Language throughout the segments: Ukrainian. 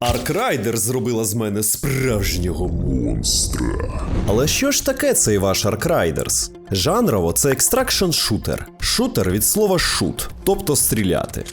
Аркрайдер зробила з мене справжнього монстра. Але що ж таке цей ваш Аркрайдерс? Жанрово це екстракшн шутер. Шутер від слова шут, тобто стріляти.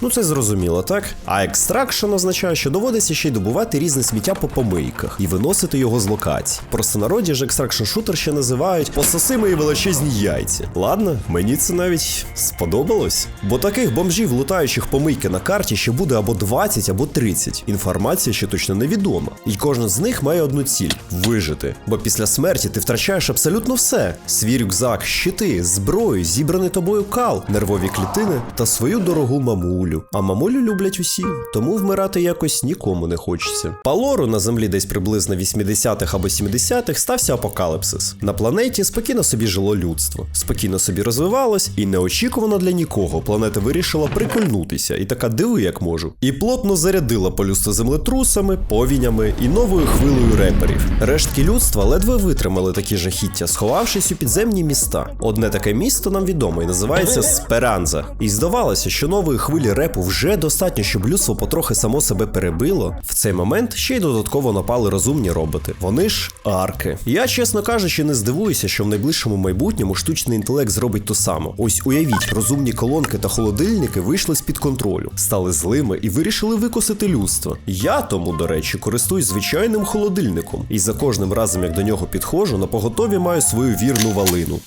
Ну це зрозуміло, так? А екстракшн означає, що доводиться ще й добувати різне сміття по помийках і виносити його з локацій. Просто народі ж екстракшн шутер ще називають пососи мої величезні яйця. Ладно, мені це навіть сподобалось. Бо таких бомжів, лутаючих помийки на карті, ще буде або 20, або 30. Інформація ще точно невідома. І кожен з них має одну ціль вижити. Бо після смерті ти втрачаєш абсолютно все: свій рюкзак, щити, зброю, зібраний тобою кал, нервові клітини та свою дорогу мамулю. А мамулю люблять усі, тому вмирати якось нікому не хочеться. По лору на землі десь приблизно 80-х або 70-х стався апокаліпсис. На планеті спокійно собі жило людство, спокійно собі розвивалось, і неочікувано для нікого планета вирішила прикольнутися і така диви, як можу. І плотно зарядила полюсто землетрусами, повінями і новою хвилею реперів. Рештки людства ледве витримали такі жахіття, сховавшись у підземні міста. Одне таке місто нам відомо і називається Сперанза. І здавалося, що нової хвилі репу вже достатньо, щоб людство потрохи само себе перебило. В цей момент ще й додатково напали розумні роботи. Вони ж арки. Я, чесно кажучи, не здивуюся, що в найближчому майбутньому штучний інтелект зробить то саме. Ось уявіть, розумні колонки та холодильники вийшли з-під контролю, стали злими і вирішили викосити людство. Я тому, до речі, користуюсь звичайним холодильником, і за кожним разом, як до нього підходжу, на поготові маю свою вірну валину.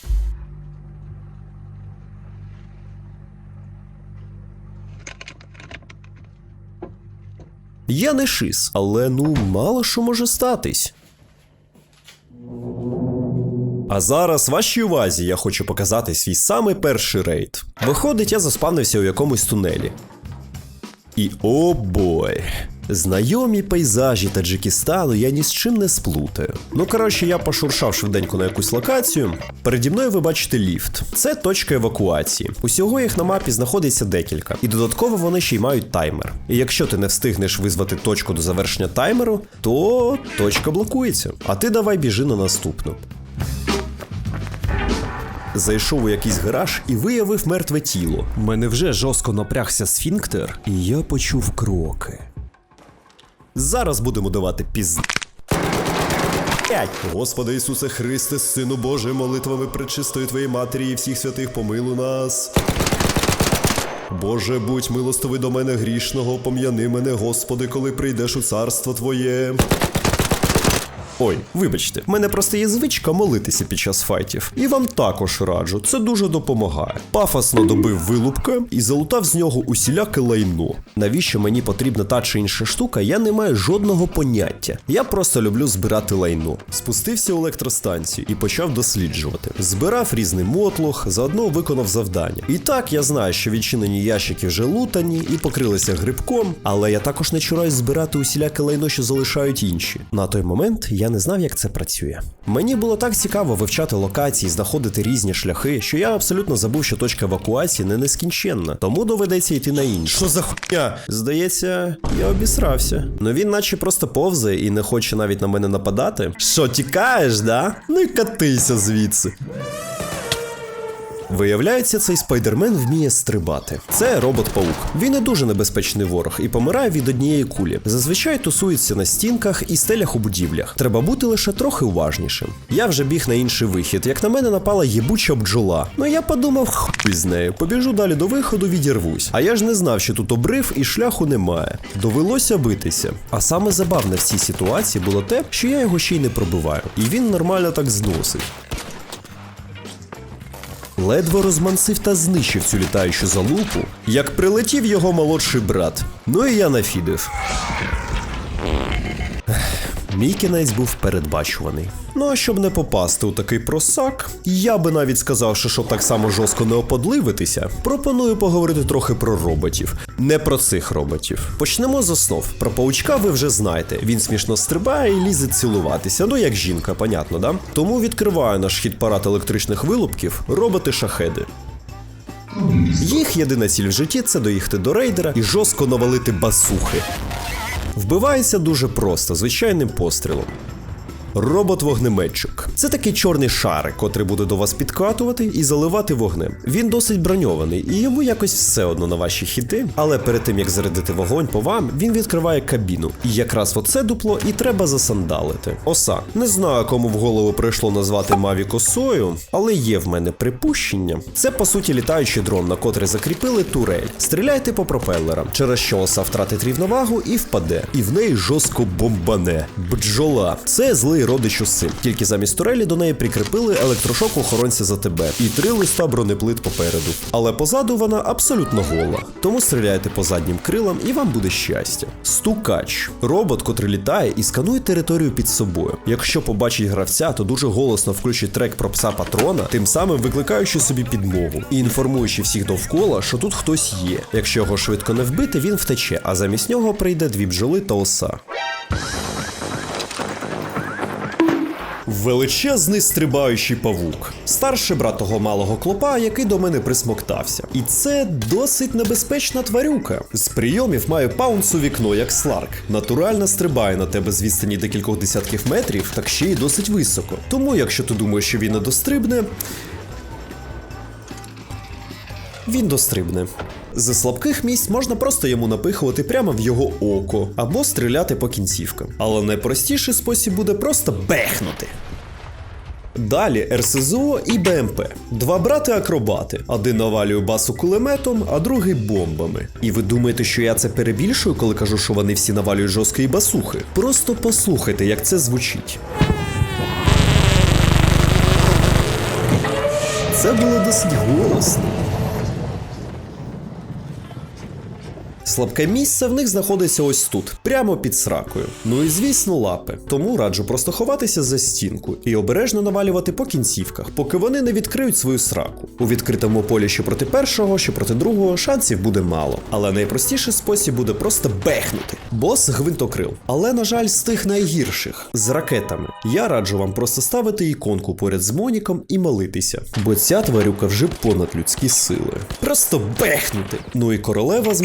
Я не шис, але ну мало що може статись. А зараз вашій увазі я хочу показати свій самий перший рейд. Виходить, я заспавнився у якомусь тунелі. І о бой! Знайомі пейзажі Таджикистану я ні з чим не сплутаю. Ну коротше, я пошуршав швиденько на якусь локацію. Переді мною ви бачите ліфт. Це точка евакуації. Усього їх на мапі знаходиться декілька, і додатково вони ще й мають таймер. І якщо ти не встигнеш визвати точку до завершення таймеру, то точка блокується. А ти давай біжи на наступну. Зайшов у якийсь гараж і виявив мертве тіло. У мене вже жорстко напрягся сфінктер, і я почув кроки. Зараз будемо давати піз... Господи Ісусе Христе, Сину Божий, молитвами пречистої Твоєї Матері і всіх святих помилуй нас. Боже, будь милостивий до мене грішного, пом'яни мене, Господи, коли прийдеш у царство Твоє. Ой, вибачте, в мене просто є звичка молитися під час файтів. І вам також раджу, це дуже допомагає. Пафосно добив вилупка і залутав з нього усіляке лайно. Навіщо мені потрібна та чи інша штука, я не маю жодного поняття. Я просто люблю збирати лайно. Спустився у електростанцію і почав досліджувати. Збирав різний мотлох, заодно виконав завдання. І так я знаю, що відчинені ящики вже лутані і покрилися грибком, але я також не чураюсь збирати усіляке лайно, що залишають інші. На той момент я не знав, як це працює. Мені було так цікаво вивчати локації, знаходити різні шляхи, що я абсолютно забув, що точка евакуації не нескінченна, тому доведеться йти на іншу. Що за хуйня? Здається, я обісрався. Ну він наче просто повзає і не хоче навіть на мене нападати. Що, тікаєш, да? Ну і катися звідси. Виявляється, цей спайдермен вміє стрибати. Це робот-паук. Він не дуже небезпечний ворог і помирає від однієї кулі. Зазвичай тусується на стінках і стелях у будівлях. Треба бути лише трохи уважнішим. Я вже біг на інший вихід, як на мене напала єбуча бджола. Ну я подумав, хуй з нею, побіжу далі до виходу, відірвусь. А я ж не знав, що тут обрив і шляху немає. Довелося битися. А саме забавне в цій ситуації було те, що я його ще й не пробиваю. І він нормально так зносить. Ледве розмансив та знищив цю літаючу залупу, як прилетів його молодший брат. Ну і я нафідив. Мій кінець був передбачуваний. Ну а щоб не попасти у такий просак, я би навіть сказав, що щоб так само жорстко не оподливитися, пропоную поговорити трохи про роботів. Не про цих роботів. Почнемо з основ. Про паучка ви вже знаєте. Він смішно стрибає і лізе цілуватися. Ну як жінка, понятно, да? Тому відкриваю наш хід парад електричних вилупків, роботи-шахеди. Їх єдина ціль в житті це доїхати до рейдера і жорстко навалити басухи. Вбивається дуже просто, звичайним пострілом. Робот-вогнеметчик. Це такий чорний шарик, котрий буде до вас підкатувати і заливати вогнем. Він досить броньований, і йому якось все одно на ваші хіти. Але перед тим як зарядити вогонь по вам, він відкриває кабіну. І якраз оце дупло і треба засандалити. Оса. Не знаю, кому в голову прийшло назвати Мавік осою, але є в мене припущення. Це по суті літаючий дрон, на котрий закріпили турель. Стріляйте по пропелерам, через що оса втратить рівновагу і впаде. І в неї жорстко бомбане. Бджола. Це злий родич оси. Тільки замість турелі до неї прикріпили електрошок охоронця за тебе і три листа бронеплит попереду. Але позаду вона абсолютно гола. Тому стріляйте по заднім крилам і вам буде щастя. Стукач робот, котрий літає і сканує територію під собою. Якщо побачить гравця, то дуже голосно включить трек про пса патрона, тим самим викликаючи собі підмогу і інформуючи всіх довкола, що тут хтось є. Якщо його швидко не вбити, він втече, а замість нього прийде дві бджоли та оса. Величезний стрибаючий павук, старший брат того малого клопа, який до мене присмоктався. І це досить небезпечна тварюка. З прийомів має паунс у вікно, як сларк. Натурально стрибає на тебе з відстані декількох десятків метрів, так ще й досить високо. Тому, якщо ти думаєш, що він не дострибне, він дострибне. З слабких місць можна просто йому напихувати прямо в його око або стріляти по кінцівкам. Але найпростіший спосіб буде просто бехнути. Далі РСЗО і БМП. Два брати-акробати. Один навалює басу кулеметом, а другий бомбами. І ви думаєте, що я це перебільшую, коли кажу, що вони всі навалюють жорсткої басухи? Просто послухайте, як це звучить. Це було досить голосно. Слабке місце в них знаходиться ось тут, прямо під сракою. Ну і звісно, лапи. Тому раджу просто ховатися за стінку і обережно навалювати по кінцівках, поки вони не відкриють свою сраку. У відкритому полі, що проти першого, що проти другого, шансів буде мало. Але найпростіший спосіб буде просто бехнути. Бос гвинтокрил. Але, на жаль, з тих найгірших з ракетами. Я раджу вам просто ставити іконку поряд з Моніком і молитися, бо ця тварюка вже понад людські сили. Просто бехнути. Ну і королева з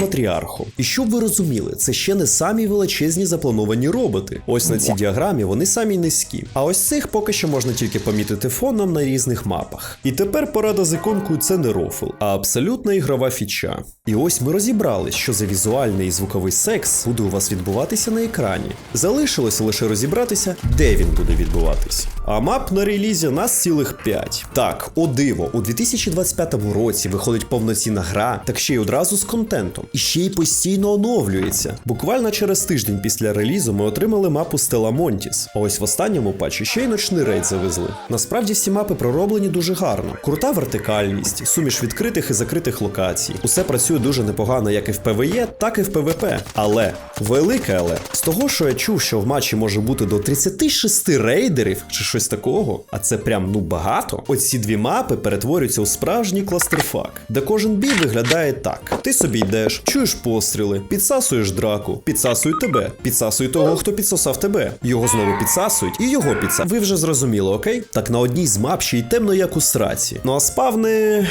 матріархом. І щоб ви розуміли, це ще не самі величезні заплановані роботи. Ось на цій діаграмі вони самі низькі. А ось цих поки що можна тільки помітити фоном на різних мапах. І тепер порада з іконкою це не рофл, а абсолютна ігрова фіча. І ось ми розібрались, що за візуальний і звуковий секс буде у вас відбуватися на екрані. Залишилося лише розібратися, де він буде відбуватись. А мап на релізі нас цілих 5. Так, о диво, у 2025 році виходить повноцінна гра, так ще й одразу з контентом. І ще й постійно оновлюється. Буквально через тиждень після релізу ми отримали мапу Стела Монтіс. А ось в останньому патчі ще й ночний рейд завезли. Насправді всі мапи пророблені дуже гарно. Крута вертикальність, суміш відкритих і закритих локацій. Усе працює дуже непогано як і в ПВЕ, так і в ПВП. Але велике але з того, що я чув, що в матчі може бути до 36 рейдерів чи щось такого, а це прям ну багато. Оці дві мапи перетворюються у справжній кластерфак, де кожен бій виглядає так: ти собі йдеш, чуєш постріли, підсасуєш драку, підсасують тебе, підсасують того, хто підсосав тебе. Його знову підсасують і його підсасують. Ви вже зрозуміли, окей? Так на одній з мап ще й темно, як у сраці. Ну а спавни.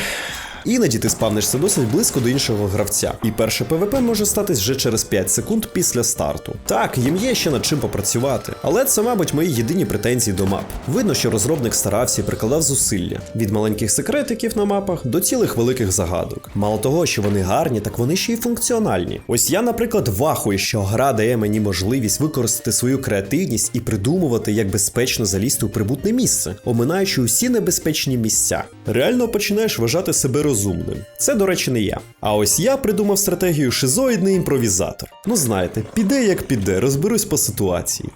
Іноді ти спавнишся досить близько до іншого гравця, і перше ПВП може статись вже через 5 секунд після старту. Так, їм є ще над чим попрацювати, але це, мабуть, мої єдині претензії до мап. Видно, що розробник старався і прикладав зусилля від маленьких секретиків на мапах до цілих великих загадок. Мало того, що вони гарні, так вони ще й функціональні. Ось я, наприклад, вахую, що гра дає мені можливість використати свою креативність і придумувати, як безпечно залізти у прибутне місце, оминаючи усі небезпечні місця. Реально починаєш вважати себе розумним. Це, до речі, не я. А ось я придумав стратегію шизоїдний імпровізатор. Ну знаєте, піде як піде, розберусь по ситуації.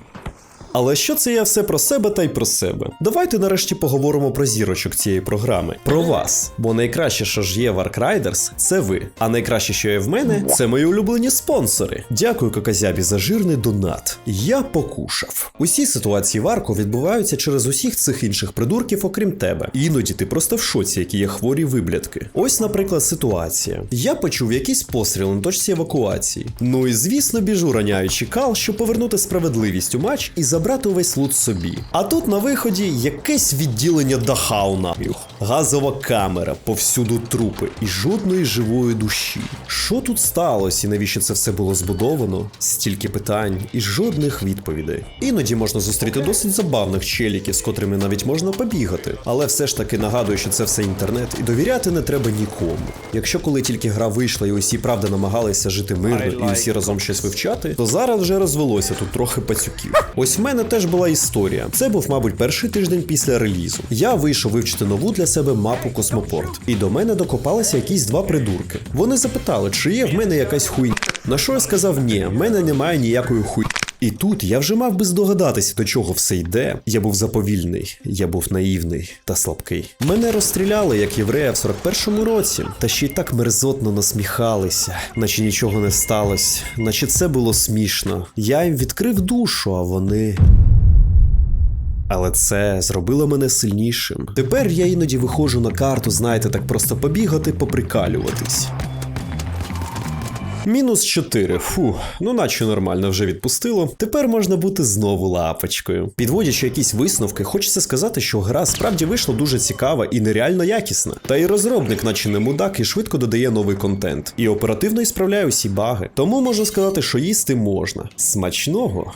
Але що це я все про себе та й про себе? Давайте нарешті поговоримо про зірочок цієї програми, про вас. Бо найкраще, що ж є в Ark це ви. А найкраще, що є в мене, це мої улюблені спонсори. Дякую Коказябі за жирний донат. Я покушав. Усі ситуації в відбуваються через усіх цих інших придурків, окрім тебе. Іноді ти просто в шоці, які є хворі виблядки. Ось, наприклад, ситуація. Я почув якийсь постріл на точці евакуації. Ну і звісно, біжу раняючи кал, щоб повернути справедливість у матч і забрати забрати увесь лут собі. А тут на виході якесь відділення Дахауна. Газова камера, повсюду трупи і жодної живої душі. Що тут сталося і навіщо це все було збудовано? Стільки питань і жодних відповідей. Іноді можна зустріти досить забавних челіків, з котрими навіть можна побігати. Але все ж таки нагадую, що це все інтернет, і довіряти не треба нікому. Якщо коли тільки гра вийшла і усі правда намагалися жити мирно і усі разом щось вивчати, то зараз вже розвелося тут трохи пацюків. Ось в мене теж була історія. Це був, мабуть, перший тиждень після релізу. Я вийшов вивчити нову для себе мапу Космопорт, і до мене докопалися якісь два придурки. Вони запитали, чи є в мене якась хуйня. На що я сказав ні, в мене немає ніякої хуй. І тут я вже мав би здогадатися, до чого все йде. Я був заповільний, я був наївний та слабкий. Мене розстріляли як єврея в 41-му році, та ще й так мерзотно насміхалися, наче нічого не сталося, наче це було смішно. Я їм відкрив душу, а вони. Але це зробило мене сильнішим. Тепер я іноді виходжу на карту, знаєте, так просто побігати, поприкалюватись. Мінус 4. Фу, ну наче нормально вже відпустило. Тепер можна бути знову лапочкою. Підводячи якісь висновки, хочеться сказати, що гра справді вийшла дуже цікава і нереально якісна. Та й розробник, наче не мудак, і швидко додає новий контент. І оперативно і справляє усі баги. Тому можу сказати, що їсти можна. Смачного.